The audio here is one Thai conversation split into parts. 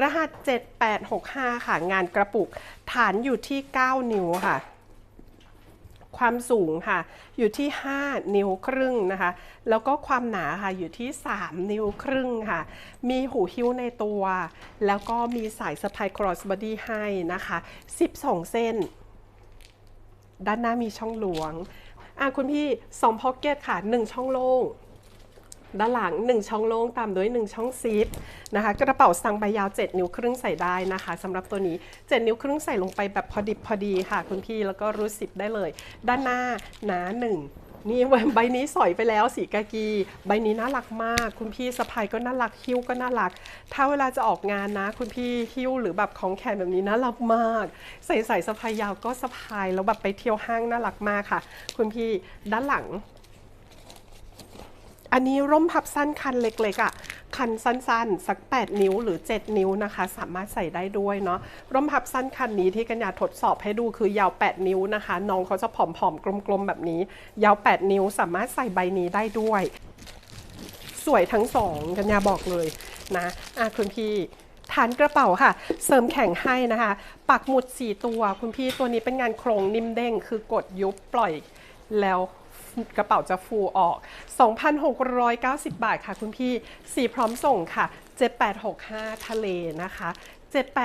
รหัส 7865 ค่ะ งานกระปุก ฐานอยู่ที่ 9 นิ้วค่ะ ความสูงค่ะ อยู่ที่ 5 นิ้วครึ่งนะคะ แล้วก็ความหนาค่ะอยู่ที่ 3 นิ้วครึ่งค่ะ มีหูหิ้วในตัว แล้วก็มีสายสะพาย cross body ให้นะคะ 12 เส้น ด้านหน้ามีช่องหลวง อะคุณพี่ 2 พ็อกเก็ตค่ะ 1 ช่องโล่ง ด้านหลัง 1 ช่องโล่งตามด้วย 1 ช่องซิปนะคะ กระเป๋าสตังค์ใบยาว 7 นิ้วครึ่งใส่ได้นะคะสำหรับตัวนี้ 7 นิ้วครึ่งใส่ลงไปแบบพอดิบพอดีค่ะ คุณพี่แล้วก็รูดซิปได้เลย ด้านหน้าหนาหนึ่งนี่ใบนี้สอยไปแล้วสีกากี ใบนี้น่ารักมาก คุณพี่สะพายก็น่ารักหิ้วก็น่ารัก ถ้าเวลาจะออกงานนะ คุณพี่หิ้วหรือแบบของแขนแบบนี้น่ารักมาก ใส่ใส่สะพายยาวก็สะพายแล้วแบบไปเที่ยวห้างน่ารักมากค่ะ คุณพี่ด้านหลัง อันนี้ร่มพับสั้นคันเล็กๆอะ่ะ คันสั้นๆ สัก 8 นิ้วหรือ 7 นิ้วนะคะ สามารถใส่ได้ด้วยเนาะ ร่มพับสั้นคันนี้ที่กัญญาทดสอบให้ดูคือยาว 8 นิ้วนะคะ น้องเขาจะผอมๆ กลมๆ แบบนี้ ยาว 8 นิ้วสามารถใส่ใบนี้ได้ด้วย สวยทั้งสองกัญญาบอกเลยนะอะคุณพี่ฐานกระเป๋าค่ะ เสริมแข็งให้นะคะ ปักหมุด 4 ตัว คุณพี่ตัวนี้เป็นงานโครงนิ่มเด้งคือกดยุบปล่อยแล้ว กระเป๋าจะฟูออก 2,690 บาทค่ะคุณพี่สีพร้อมส่งค่ะ 7865 ทะเลนะคะ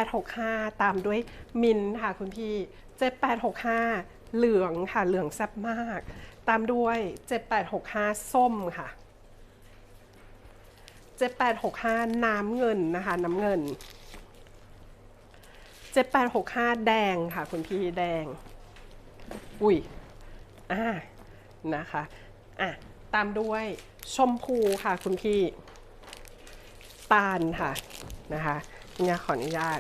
7865 ตามด้วยมินค่ะคุณพี่ 7865 เหลืองค่ะ เหลืองแซ่บมาก ตามด้วย 7865 ส้มค่ะ7865 น้ำเงินนะคะ น้ำเงิน 7865 แดงค่ะ คุณพี่แดง อุ้ย อ่า นะคะอะตามด้วยชมพูค่ะคุณพี่ตาลค่ะนะคะเนี่ยขออนุญาต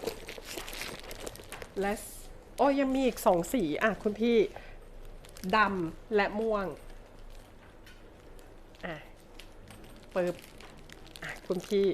และโอ้ยังมีอีกสองสีอะคุณพี่ดำและม่วงอะเปิบอะคุณพี่